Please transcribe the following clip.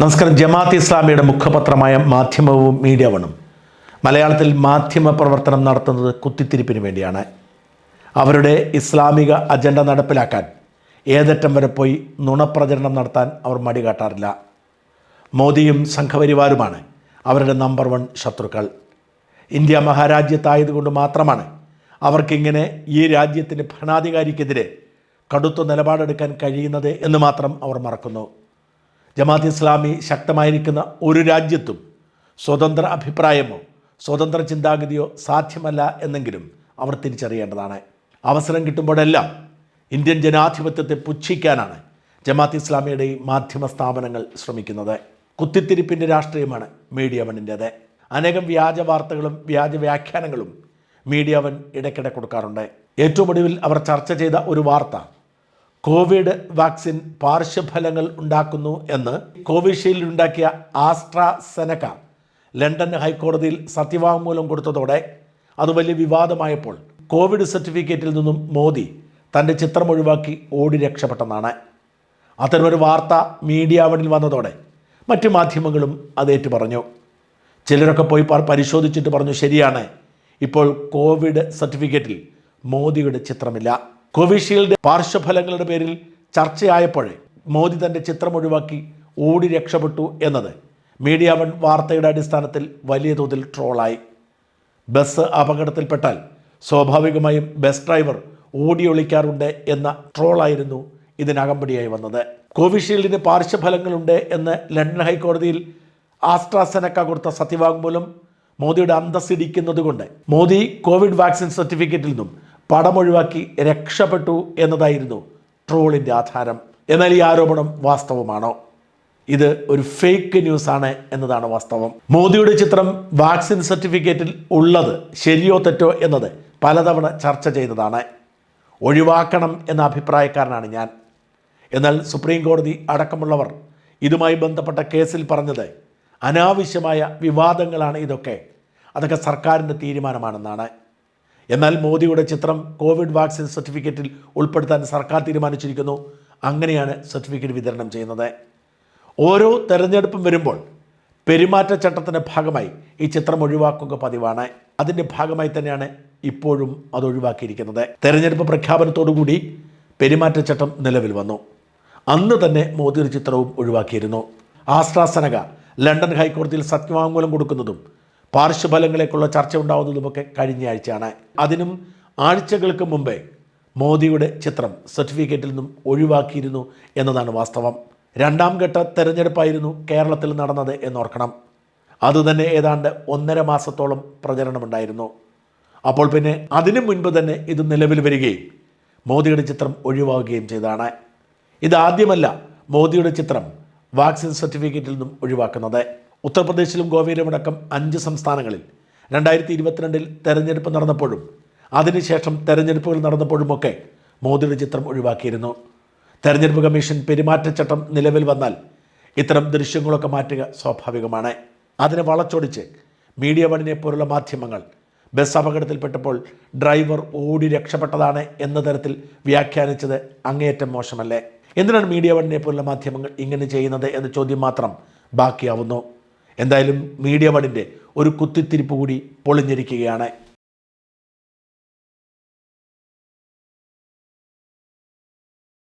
നമസ്കാരം. ജമാഅത്ത് ഇസ്ലാമിയുടെ മുഖപത്രമായ മാധ്യമവും മീഡിയ വണും മലയാളത്തിൽ മാധ്യമ പ്രവർത്തനം നടത്തുന്നത് കുത്തിത്തിരിപ്പിന് വേണ്ടിയാണ്. അവരുടെ ഇസ്ലാമിക അജണ്ട നടപ്പിലാക്കാൻ ഏതറ്റം വരെ പോയി നുണപ്രചരണം നടത്താൻ അവർ മടി കാട്ടാറില്ല. മോദിയും സംഘപരിവാരുമാണ് അവരുടെ നമ്പർ വൺ ശത്രുക്കൾ. ഇന്ത്യ മഹാരാജ്യത്തായതുകൊണ്ട് മാത്രമാണ് അവർക്കിങ്ങനെ ഈ രാജ്യത്തിന്റെ ഭരണാധികാരിക്കെതിരെ കടുത്ത നിലപാടെടുക്കാൻ കഴിയുന്നത് എന്ന് മാത്രം അവർ മറക്കുന്നു. ജമാഅത്ത് ഇസ്ലാമി ശക്തമായിരിക്കുന്ന ഒരു രാജ്യത്തും സ്വതന്ത്ര അഭിപ്രായമോ സ്വതന്ത്ര ചിന്താഗതിയോ സാധ്യമല്ല എന്നെങ്കിലും അവർ തിരിച്ചറിയേണ്ടതാണ്. അവസരം കിട്ടുമ്പോഴെല്ലാം ഇന്ത്യൻ ജനാധിപത്യത്തെ പുച്ഛിക്കാനാണ് ജമാഅത്ത് ഇസ്ലാമിയുടെ മാധ്യമ സ്ഥാപനങ്ങൾ ശ്രമിക്കുന്നത്. കുത്തിത്തിരിപ്പിന്റെ രാഷ്ട്രീയമാണ് മീഡിയ വണ്ണിന്റേത് അനേകം വ്യാജ വാർത്തകളും വ്യാജ വ്യാഖ്യാനങ്ങളും മീഡിയ വൺ ഇടയ്ക്കിടെ കൊടുക്കാറുണ്ട്. ഏറ്റവും ഒടുവിൽ അവർ ചർച്ച ചെയ്ത ഒരു വാർത്ത കോവിഡ് വാക്സിൻ പാർശ്വഫലങ്ങൾ ഉണ്ടാക്കുന്നു എന്ന് കോവിഷീൽഡ് ഉണ്ടാക്കിയ ആസ്ട്രാസെനക്ക ലണ്ടൻ ഹൈക്കോടതിയിൽ സത്യവാങ്മൂലം കൊടുത്തതോടെ അത് വലിയ വിവാദമായപ്പോൾ കോവിഡ് സർട്ടിഫിക്കറ്റിൽ നിന്നും മോദി തന്റെ ചിത്രം ഒഴിവാക്കി ഓടി രക്ഷപ്പെട്ടെന്നാണ്. അത്തരമൊരു വാർത്ത മീഡിയ വണിൽ വന്നതോടെ മറ്റ് മാധ്യമങ്ങളും അത് ഏറ്റു പറഞ്ഞു ചിലരൊക്കെ പോയി പരിശോധിച്ചിട്ട് പറഞ്ഞു ശരിയാണ് ഇപ്പോൾ കോവിഡ് സർട്ടിഫിക്കറ്റിൽ മോദിയുടെ ചിത്രമില്ല. കോവിഷീൽഡ് പാർശ്വഫലങ്ങളുടെ പേരിൽ ചർച്ചയായപ്പോഴേ മോദി തന്റെ ചിത്രം ഒഴിവാക്കി ഓടി രക്ഷപ്പെട്ടു എന്നത് മീഡിയ വൺ വാർത്തയുടെ അടിസ്ഥാനത്തിൽ വലിയ തോതിൽ ട്രോളായി. ബസ് അപകടത്തിൽപ്പെട്ടാൽ സ്വാഭാവികമായും ബസ് ഡ്രൈവർ ഓടിയൊളിക്കാറുണ്ട് എന്ന ട്രോളായിരുന്നു ഇതിനകമ്പടിയായി വന്നത്. കോവിഷീൽഡിന് പാർശ്വഫലങ്ങളുണ്ട് എന്ന് ലണ്ടൻ ഹൈക്കോടതിയിൽ ആസ്ട്രാസെനക്ക കൊടുത്ത സത്യവാങ്മൂലം മോദിയുടെ അന്തസ്സിടിക്കുന്നതുകൊണ്ട് മോദി കോവിഡ് വാക്സിൻ സർട്ടിഫിക്കറ്റിൽ നിന്നും പടം ഒഴിവാക്കി രക്ഷപ്പെട്ടു എന്നതായിരുന്നു ട്രോളിന്റെ ആധാരം. എന്നാൽ ഈ ആരോപണം വാസ്തവമാണോ? ഇത് ഒരു ഫേക്ക് ന്യൂസ് ആണ് എന്നതാണ് വാസ്തവം. മോദിയുടെ ചിത്രം വാക്സിൻ സർട്ടിഫിക്കറ്റിൽ ഉള്ളത് ശരിയോ തെറ്റോ എന്നത് പലതവണ ചർച്ച ചെയ്തതാണ്. ഒഴിവാക്കണം എന്ന അഭിപ്രായക്കാരനാണ് ഞാൻ. എന്നാൽ സുപ്രീം കോടതി അടക്കമുള്ളവർ ഇതുമായി ബന്ധപ്പെട്ട കേസിൽ പറഞ്ഞത് അനാവശ്യമായ വിവാദങ്ങളാണ് ഇതൊക്കെ. അതൊക്കെ സർക്കാരിന്റെ തീരുമാനമാണെന്നാണ്. എന്നാൽ മോദിയുടെ ചിത്രം കോവിഡ് വാക്സിൻ സർട്ടിഫിക്കറ്റിൽ ഉൾപ്പെടുത്താൻ സർക്കാർ തീരുമാനിച്ചിരിക്കുന്നു. അങ്ങനെയാണ് സർട്ടിഫിക്കറ്റ് വിതരണം ചെയ്യുന്നത്. ഓരോ തെരഞ്ഞെടുപ്പും വരുമ്പോൾ പെരുമാറ്റച്ചട്ടത്തിന്റെ ഭാഗമായി ഈ ചിത്രം ഒഴിവാക്കുക പതിവാണ്. അതിന്റെ ഭാഗമായി തന്നെയാണ് ഇപ്പോഴും അത് ഒഴിവാക്കിയിരിക്കുന്നത്. തെരഞ്ഞെടുപ്പ് പ്രഖ്യാപനത്തോടുകൂടി പെരുമാറ്റച്ചട്ടം നിലവിൽ വന്നു. അന്ന് തന്നെ മോദിയുടെ ചിത്രവും ഒഴിവാക്കിയിരുന്നു. ആസ്ട്രാസനക ലണ്ടൻ ഹൈക്കോടതിയിൽ സത്യവാങ്മൂലം കൊടുക്കുന്നതും പാർശ്വഫലങ്ങളേക്കുള്ള ചർച്ച ഉണ്ടാവുന്നതുമൊക്കെ കഴിഞ്ഞ ആഴ്ചയാണ് അതിനും ആഴ്ചകൾക്ക് മുമ്പേ മോദിയുടെ ചിത്രം സർട്ടിഫിക്കറ്റിൽ നിന്നും ഒഴിവാക്കിയിരുന്നു എന്നതാണ് വാസ്തവം. രണ്ടാം ഘട്ട തെരഞ്ഞെടുപ്പായിരുന്നു കേരളത്തിൽ നടന്നത് എന്നോർക്കണം. അതുതന്നെ ഏതാണ്ട് ഒന്നര മാസത്തോളം പ്രചരണമുണ്ടായിരുന്നു. അപ്പോൾ പിന്നെ അതിനു മുൻപ് തന്നെ ഇത് നിലവിൽ വരികയും മോദിയുടെ ചിത്രം ഒഴിവാക്കുകയും ചെയ്തതാണ്. ഇതാദ്യമല്ല മോദിയുടെ ചിത്രം വാക്സിൻ സർട്ടിഫിക്കറ്റിൽ നിന്നും ഒഴിവാക്കുന്നത്. ഉത്തർപ്രദേശിലും ഗോവയിലുമടക്കം അഞ്ച് സംസ്ഥാനങ്ങളിൽ രണ്ടായിരത്തി ഇരുപത്തിരണ്ടിൽ തെരഞ്ഞെടുപ്പ് നടന്നപ്പോഴും അതിനുശേഷം തെരഞ്ഞെടുപ്പുകൾ നടന്നപ്പോഴുമൊക്കെ മോദിയുടെ ചിത്രം ഒഴിവാക്കിയിരുന്നു. തെരഞ്ഞെടുപ്പ് കമ്മീഷൻ പെരുമാറ്റച്ചട്ടം നിലവിൽ വന്നാൽ ഇത്തരം ദൃശ്യങ്ങളൊക്കെ മാറ്റുക സ്വാഭാവികമാണ്. അതിനെ വളച്ചൊടിച്ച് മീഡിയ വണിനെ പോലുള്ള മാധ്യമങ്ങൾ ബസ് അപകടത്തിൽപ്പെട്ടപ്പോൾ ഡ്രൈവർ ഓടി രക്ഷപ്പെട്ടതാണ് എന്ന തരത്തിൽ വ്യാഖ്യാനിച്ചത് അങ്ങേയറ്റം മോശമല്ലേ? എന്തിനാണ് മീഡിയ വണിനെ പോലുള്ള മാധ്യമങ്ങൾ ഇങ്ങനെ ചെയ്യുന്നത് എന്ന ചോദ്യം മാത്രം ബാക്കിയാവുന്നു. എന്തായാലും മീഡിയ വണിന്റെ ഒരു കുത്തിത്തിരിപ്പ് കൂടി പൊളിഞ്ഞിരിക്കുകയാണ്.